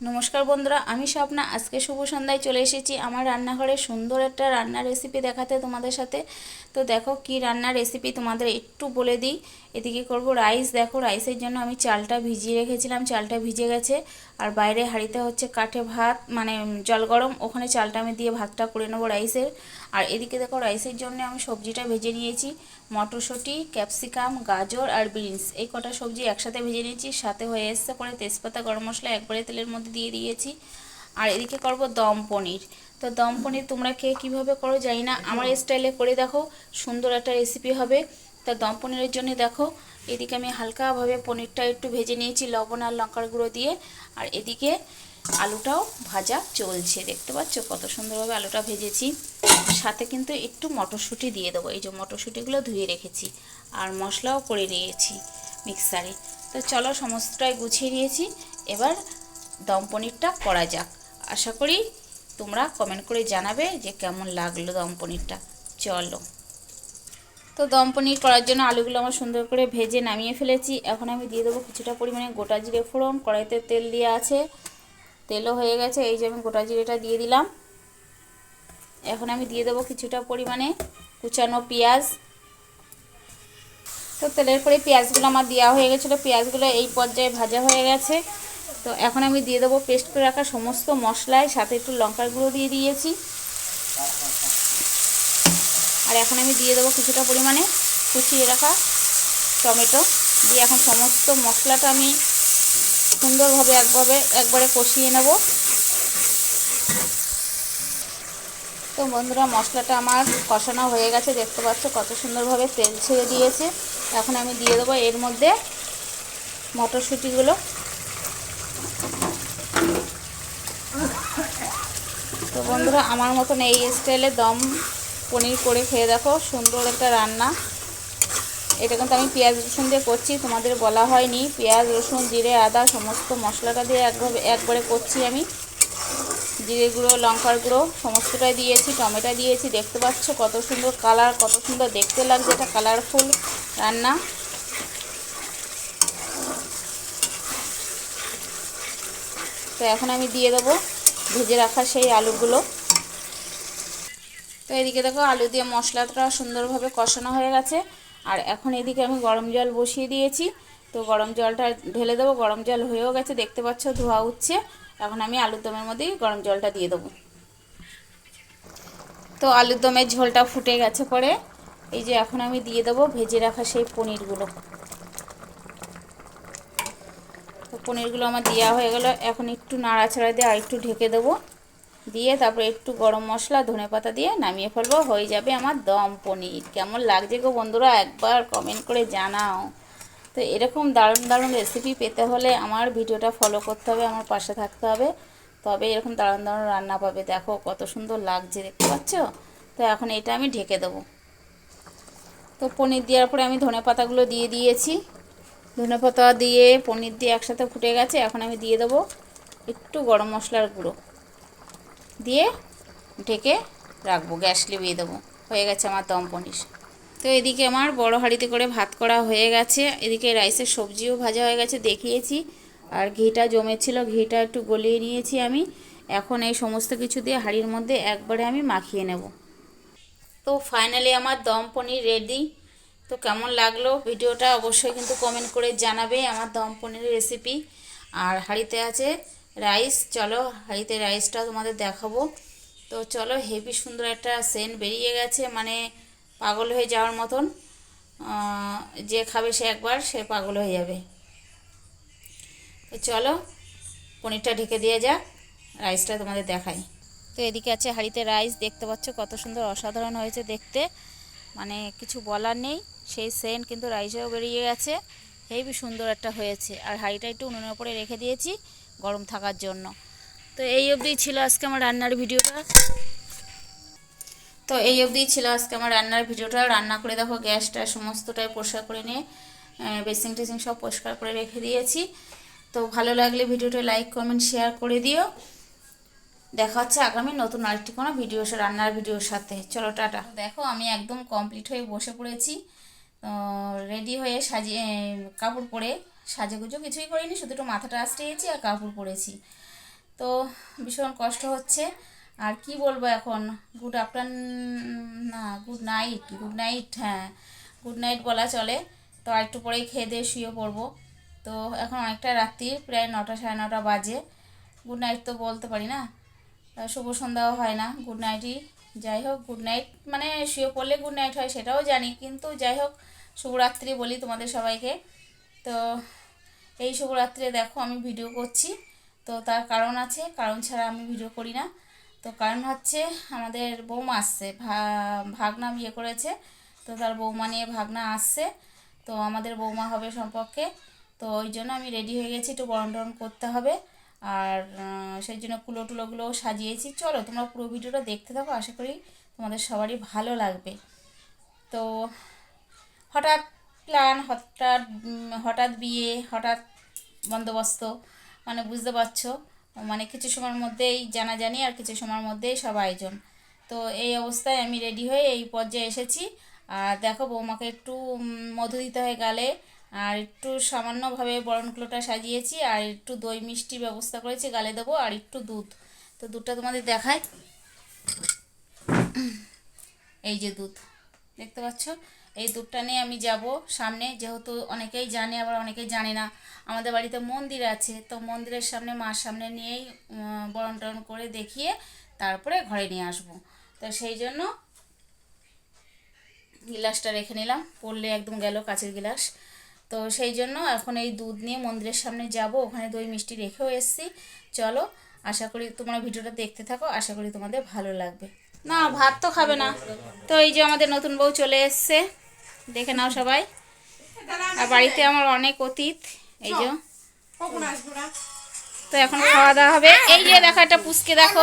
নমস্কার বন্ধুরা, আমি স্বপ্না আজকে শুভ সন্ধ্যায় চলে এসেছি আমার রান্নাঘরে। সুন্দর একটা রান্নার রেসিপি দেখাতে তোমাদের সাথে। তো দেখো কি রান্নার রেসিপি তোমাদের একটু বলে দিই। এদিকে করব রাইস দেখো রাইসের জন্য আমি চালটা ভিজিয়ে রেখেছিলাম। চালটা ভিজে গেছে। আর বাইরে হাঁড়িতে হচ্ছে কাঠে ভাত মানে জল গরম। ওখানে চালটা আমি দিয়ে ভাতটা করে নেব রাইসের আর এদিকে দেখো রাইসের জন্য আমি সবজিটা ভেজে নিয়েছি। মটরশুঁটি, ক্যাপসিকাম, গাজর আর বিনস। এই কটা সবজি একসাথে ভেজে নিয়েছি, সাথে হয়ে এসছে পরে তেজপাতা, গরম মশলা, একবারে তেলের মধ্যে দিয়ে দিয়েছি। আর এদিকে করব দম পনির। তো দম পনির তোমরা কে কীভাবে করো জানি না, আমার স্টাইলে করে দেখো, সুন্দর একটা রেসিপি হবে। তা দম পনিরের জন্য দেখো, এদিকে আমি হালকাভাবে পনিরটা একটু ভেজে নিয়েছি, লবণ আর লঙ্কার গুঁড়ো দিয়ে। আর এদিকে আলুটাও ভাজা চলছে। দেখতে পাচ্ছ কত সুন্দরভাবে আলুটা ভেজেছি। সাথে কিন্তু একটু মটরশুঁটি দিয়ে দেবো। এই যে মটরশুঁটিগুলো ধুয়ে রেখেছি আর মশলাও করে নিয়েছি মিক্সারে। তো চলো সমস্তটাই গুছিয়ে নিয়েছি। এবার দম পনিরটা করা যাক। আশা করি তোমরা কমেন্ট করে জানাবে যে কেমন লাগল দম পনিরটা চলো। তো দম পনির করার জন্য আলুগুলো আমার সুন্দর করে ভেজে নামিয়ে ফেলেছি। এখন আমি দিয়ে দেবো কিছুটা পরিমাণে গোটা জিরে ফোড়ন। কড়াইতে তেল দিয়ে আছে। তেলও হয়ে গেছে, এই যে আমি গোটা জিরেটা দিয়ে দিলাম। এখন আমি দিয়ে দেবো কিছুটা পরিমাণে কুচানো পেঁয়াজ। তো তেলের পরে পেঁয়াজগুলো আমার দেওয়া হয়ে গেছিল, পেঁয়াজগুলো এই পর্যায়ে ভাজা হয়ে গেছে। তো এখন আমি দিয়ে দেবো পেস্ট করে রাখা সমস্ত মশলায়, সাথে একটু লঙ্কার গুঁড়ো দিয়ে দিয়েছি। আর এখন আমি দিয়ে দেবো কিছুটা পরিমাণে কুচিয়ে রাখা টমেটো। দিয়ে এখন সমস্ত মশলাটা আমি সুন্দরভাবে একভাবে, একবারে কষিয়ে নেব। তো বন্ধুরা, মশলাটা আমার কষানো হয়ে গেছে। দেখতে পাচ্ছ কত সুন্দরভাবে তেল ছেড়ে দিয়েছে। এখন আমি দিয়ে দেবো এর মধ্যে মটরশুঁটিগুলো। তো বন্ধুরা, আমার মতন এই স্টাইলে দম পনির করে খেয়ে দেখো। সুন্দর একটা রান্না। এটা কিন্তু আমি পেঁয়াজ রসুন দিয়ে করছি, তোমাদের বলা হয়নি। পেঁয়াজ, রসুন, জিরে, আদা, সমস্ত মশলাটা দিয়ে একভাবে একবারে করছি আমি। জিরে গুঁড়ো, লঙ্কার গুঁড়ো, সমস্তটাই দিয়েছি, টমেটো দিয়েছি। দেখতে পাচ্ছ কত সুন্দর কালার, কত সুন্দর দেখতে লাগছে এটা কালারফুল রান্না। তো এখন আমি দিয়ে দেবো ভেজে রাখা সেই আলুগুলো। তো এদিকে দেখো আলু দিয়ে মশলাটা সুন্দরভাবে কষানো হয়ে গেছে। আর এখন এদিকে আমি গরম জল বসিয়ে দিয়েছি। তো গরম জলটা ঢেলে দেবো, গরম জল হয়েও গেছে, দেখতে পাচ্ছ ধোয়া উঠছে। এখন আমি আলুর দমের মধ্যেই গরম জলটা দিয়ে দেবো। তো আলুর দমের ঝোলটা ফুটে গেছে পরে, এই যে এখন আমি দিয়ে দেবো ভেজে রাখা সেই পনিরগুলো। তো পনিরগুলো আমার দেওয়া হয়ে গেল, এখন একটু নাড়াচাড়া দিয়ে আর একটু ঢেকে দেবো। দিয়ে তারপরে একটু গরম মশলা, ধনে পাতা দিয়ে নামিয়ে ফেলব। হয়ে যাবে আমার দম পনির। কেমন লাগছে গো বন্ধুরা? একবার কমেন্ট করে জানাও। তো এরকম দারুণ দারুণ রেসিপি পেতে হলে আমার ভিডিওটা ফলো করতে হবে, আমার পাশে থাকতে হবে। তবে এরকম দারুণ দারুণ রান্না পাবে। দেখো কত সুন্দর লাগছে, দেখতে পাচ্ছ? তো এখন এটা আমি ঢেকে দেবো। তো পনির দেওয়ার পরে আমি ধনে পাতাগুলো দিয়ে দিয়েছি। ধনে পাতা দিয়ে পনির দিয়ে একসাথে ফুটে গেছে, এখন আমি দিয়ে দেবো একটু গরম মশলার গুঁড়ো। দিয়ে ঢেকে রাখব, গ্যাস লিবিয়ে দেবো। হয়ে গেছে আমার দম পনির। তো এদিকে আমার বড় হাঁড়িতে করে ভাত করা হয়ে গেছে। এদিকে রাইসের সবজিও ভাজা হয়ে গেছে, দেখিয়েছি। আর ঘিটা জমেছিল, ঘিটা একটু গলিয়ে নিয়েছি আমি। এখন এই সমস্ত কিছু দিয়ে হাঁড়ির মধ্যে একবারে আমি মাখিয়ে নেব। তো ফাইনালি আমার দম পনির রেডি। তো কেমন লাগল ভিডিওটা অবশ্যই কিন্তু কমেন্ট করে জানাবে আমার দম পনিরের রেসিপি। আর হাঁড়িতে আছে রাইস, চলো হাঁড়িতে রাইসটা তোমাদের দেখাবো। তো চলো, হেভি সুন্দর একটা সেন্ট বেরিয়ে গেছে মানে পাগল হয়ে যাওয়ার মতন। যে খাবে সে একবার, সে পাগল হয়ে যাবে। তো চলো, পনিরটা ঢেকে দিয়ে যাক, রাইসটা তোমাদের দেখাই। তো এদিকে আছে হাঁড়িতে রাইস, দেখতে পাচ্ছ কত সুন্দর অসাধারণ হয়েছে দেখতে। মানে কিছু বলার নেই, সেই সেন্ট কিন্তু রাইসেও বেরিয়ে গেছে। হেভি সুন্দর একটা হয়েছে। আর হাঁড়িটা একটু উনুনের উপরে রেখে দিয়েছি। গরম থাকার জন্য। তো এই অবধি ছিল আজকে আমার রান্নার ভিডিওটা। তো এই অবধি ছিল আজকে আমার রান্নার ভিডিওটা। রান্না করে দেখো গ্যাসটা সমস্তটাই পরিষ্কার করে নিয়ে বেসিং টেসিং সব পরিষ্কার করে রেখে দিয়েছি। তো ভালো লাগলে ভিডিওটা লাইক, কমেন্ট, শেয়ার করে দিও। দেখা হচ্ছে আগামী নতুন আরেকটি কোনো ভিডিও রান্নার ভিডিওর সাথে। চলো, টাটা। দেখো আমি একদম কমপ্লিট হয়ে বসে পড়েছি। রেডি হয়ে সাজিয়ে কাপড় পরে সাজেগুজো কিছুই করিনি, শুধু একটু মাথাটা আশ্রিয়েছি আর কাপড় পরেছি। তো ভীষণ কষ্ট হচ্ছে। আর কি বলব এখন? গুড আফটার না গুড নাইট গুড নাইট হ্যাঁ গুড নাইট বলা চলে। তো আর একটু পরেই খেয়ে দিয়ে শুয়ে পড়ব। তো এখন অনেকটা রাত্রি, প্রায় নটা সাড়ে নটা বাজে। গুড নাইট তো বলতে পারি না। শুভ সন্ধ্যাও হয় না। গুড নাইটই যাই হোক গুড নাইট মানে শুয়ে পড়লে গুড নাইট হয়, সেটাও জানি। কিন্তু যাই হোক, শুভরাত্রি বলি তোমাদের সবাইকে। তো এই শুভরাত্রে দেখো আমি ভিডিও করছি। তো তার কারণ আছে, কারণ ছাড়া আমি ভিডিও করি না। তো কারণ হচ্ছে আমাদের বৌমা আসছে, ভা- ভাগনা বিয়ে করেছে। তো তার বৌমা নিয়ে ভাগনা আসছে। তো আমাদের বৌমা হবে সম্পর্কে। তো ওই জন্য আমি রেডি হয়ে গেছি, একটু বরণ করতে হবে। আর সেই জন্য কুলো টুলোগুলোও সাজিয়েছি। চলো তোমরা পুরো ভিডিওটা দেখতে থাকো, আশা করি তোমাদের সবারই ভালো লাগবে। তো হঠাৎ প্ল্যান, হঠাৎ হঠাৎ বিয়ে, হঠাৎ বন্দোবস্ত মানে বুঝতে পারছ? মানে কিছু সময়ের মধ্যেই জানাজানি আর কিছু সময়ের মধ্যেই সব আয়োজন। তো এই অবস্থায় আমি রেডি হয়ে এই পর্যায়ে এসেছি। আর দেখো, বৌমাকে একটু মধু দিতে হয় গালে। আর একটু সামান্যভাবে বরণকুলোটা সাজিয়েছি। আর একটু দই মিষ্টির ব্যবস্থা করেছি, গালে দেবো আর একটু দুধ। তো দুধটা তোমাদের দেখায় এই যে দুধ, দেখতে পাচ্ছ? এই দুধটা নিয়ে আমি যাব সামনে। যেহেতু অনেকেই জানে, আবার অনেকেই জানে না, আমাদের বাড়িতে মন্দির আছে। তো মন্দিরের সামনে, মার সামনে নিয়েই বরণ টরণ করে দেখিয়ে তারপরে ঘরে নিয়ে আসব। তো সেই জন্য গিলাসটা রেখে নিলাম। পড়লে একদম গেল কাচের গিলাস। তো সেই জন্য এখন এই দুধ নিয়ে মন্দিরের সামনে যাব। ওখানে দই মিষ্টি রেখেও এসেছি। চলো, আশা করি তোমরা ভিডিওটা দেখতে থাকো। আশা করি তোমাদের ভালো লাগবে। না, ভাত তো খাবে না। তো এই যে আমাদের নতুন বউ চলে এসছে। দেখে নাও সবাই। আর বাড়িতে আমার অনেক অতীত, এই যে। তো এখন খাওয়া দাওয়া হবে। এই যে, দেখো একটা পুষকে দেখো।